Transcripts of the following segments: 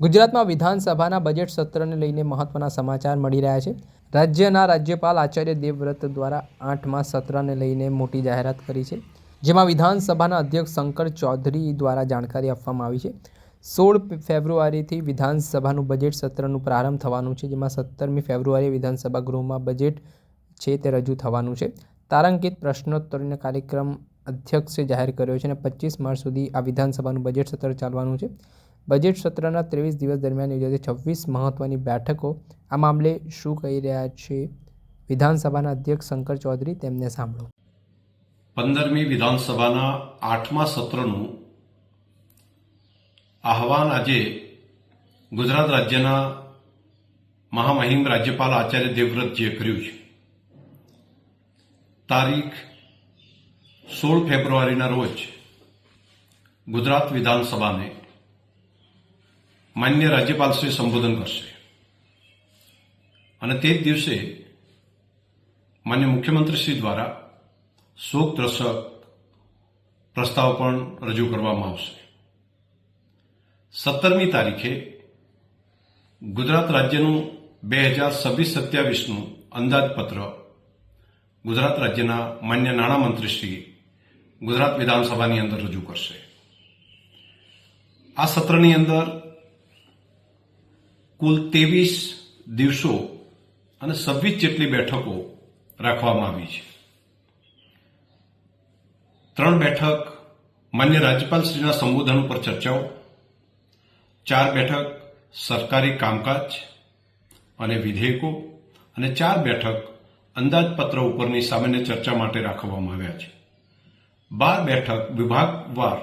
ગુજરાતમાં વિધાનસભાના બજેટ સત્રને લઈને મહત્વના સમાચાર મળી રહ્યા છે. રાજ્યના રાજ્યપાલ આચાર્ય દેવવ્રત દ્વારા આઠમા સત્રને લઈને મોટી જાહેરાત કરી છે, જેમાં વિધાનસભાના અધ્યક્ષ શંકર ચૌધરી દ્વારા જાણકારી આપવામાં આવી છે. સોળ ફેબ્રુઆરીથી વિધાનસભાનું બજેટ સત્રનું પ્રારંભ થવાનું છે, જેમાં સત્તરમી ફેબ્રુઆરીએ વિધાનસભા ગૃહમાં બજેટ છે તે રજૂ થવાનું છે. તારાંકિત પ્રશ્નોત્તરીનો કાર્યક્રમ અધ્યક્ષે જાહેર કર્યો છે અને પચીસ માર્ચ સુધી આ વિધાનસભાનું બજેટ સત્ર ચાલવાનું છે. બજેટ સત્રના ત્રેવીસ દિવસ દરમિયાન યોજાતી છવ્વીસ મહત્વની બેઠકો, આ મામલે શું કહી રહ્યા છે? વિધાનસભાના અધ્યક્ષ શંકર ચૌધરી તેમને સાંભળો. પંદરમી વિધાનસભાના આઠમા સત્રનું આહવાન આજે ગુજરાત રાજ્યના મહામહિમ રાજ્યપાલ આચાર્ય દેવવ્રતજીએ કર્યું છે. તારીખ સોળ ફેબ્રુઆરીના રોજ ગુજરાત વિધાનસભાને માન્ય રાજ્યપાલશ્રી સંબોધન કરશે. અને તે જ દિવસે માન્ય મુખ્યમંત્રીશ્રી દ્વારા શોક દ્રશક પ્રસ્તાવ પણ રજૂ કરવામાં આવશે. સત્તરમી તારીખે ગુજરાત રાજ્યનું બે હજાર છવ્વીસ સત્યાવીસનું અંદાજપત્ર ગુજરાત રાજ્યના માન્ય નાણામંત્રીશ્રી ગુજરાત વિધાનસભાની અંદર રજૂ કરશે. આ સત્રની અંદર કુલ ત્રેવીસ દિવસો અને છવ્વીસ જેટલી બેઠકો રાખવામાં આવી છે. ત્રણ બેઠક માન્ય રાજ્યપાલશ્રીના સંબોધન ઉપર ચર્ચાઓ, ચાર બેઠક સરકારી કામકાજ અને વિધેયકો અને ચાર બેઠક અંદાજપત્ર ઉપરની સામાન્ય ચર્ચા માટે રાખવામાં આવ્યા છે. બાર બેઠક વિભાગવાર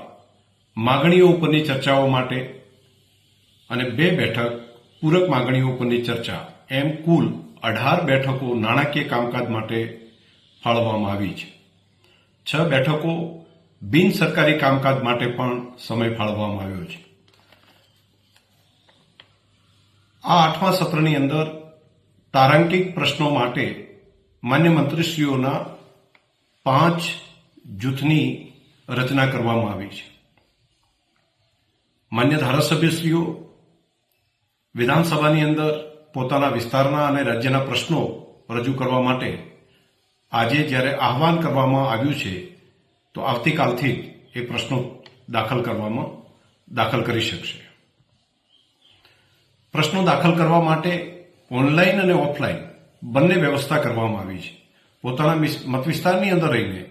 માગણીઓ ઉપરની ચર્ચાઓ માટે અને બે બેઠક પૂરક માગણીઓ પરની ચર્ચા એમ કુલ અઢાર બેઠકો નાણાકીય કામકાજ માટે ફાળવવામાં આવી છે. છ બેઠકો બિન સરકારી કામકાજ માટે પણ સમય ફાળવવામાં આવ્યો છે. આ આઠમા સત્રની અંદર તારાંકિક પ્રશ્નો માટે માન્ય મંત્રીશ્રીઓના પાંચ જૂથની રચના કરવામાં આવી છે. માન્ય ધારાસભ્યશ્રીઓ વિધાનસભાની અંદર પોતાના વિસ્તારના અને રાજ્યના પ્રશ્નો રજૂ કરવા માટે આજે જ્યારે આહવાન કરવામાં આવ્યું છે, તો આવતીકાલથી જ એ પ્રશ્નો દાખલ કરવામાં દાખલ કરી શકશે. પ્રશ્નો દાખલ કરવા માટે ઓનલાઈન અને ઓફલાઈન બંને વ્યવસ્થા કરવામાં આવી છે. પોતાના મત વિસ્તારની અંદર રહીને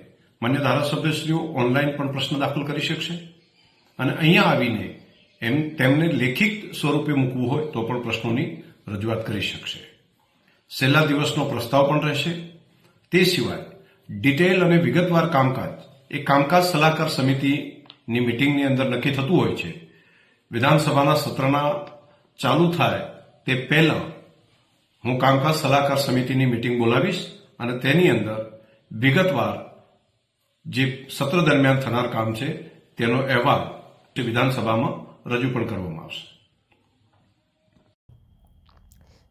માન્ય ધારાસભ્યશ્રીઓ ઓનલાઈન પણ પ્રશ્ન દાખલ કરી શકશે અને અહીંયા આવીને એમ તેમને લેખિત સ્વરૂપે મૂકવું હોય તો પણ પ્રશ્નોની રજૂઆત કરી શકશે. છેલ્લા દિવસનો પ્રસ્તાવ પણ રહેશે. તે સિવાય ડિટેલ અને વિગતવાર કામકાજ એ કામકાજ સલાહકાર સમિતિની મિટિંગની અંદર નક્કી થતું હોય છે. વિધાનસભાના સત્રના ચાલુ થાય તે પહેલાં હું કામકાજ સલાહકાર સમિતિની મિટિંગ બોલાવીશ અને તેની અંદર વિગતવાર જે સત્ર દરમિયાન થનાર કામ છે તેનો અહેવાલ વિધાનસભામાં રજૂ પણ કરવામાં આવશે.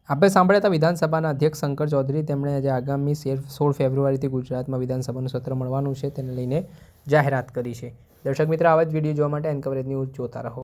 આપણે સાંભળ્યા હતા વિધાનસભાના અધ્યક્ષ શંકર ચૌધરી. તેમણે આજે આગામી સેર- સોળ ફેબ્રુઆરીથી ગુજરાતમાં વિધાનસભાનું સત્ર મળવાનું છે. તેને લઈને જાહેરાત કરી છે. દર્શક મિત્ર, આવા જ વીડિયો જોવા માટે એનકવરેજ ન્યૂઝ જોતા રહો.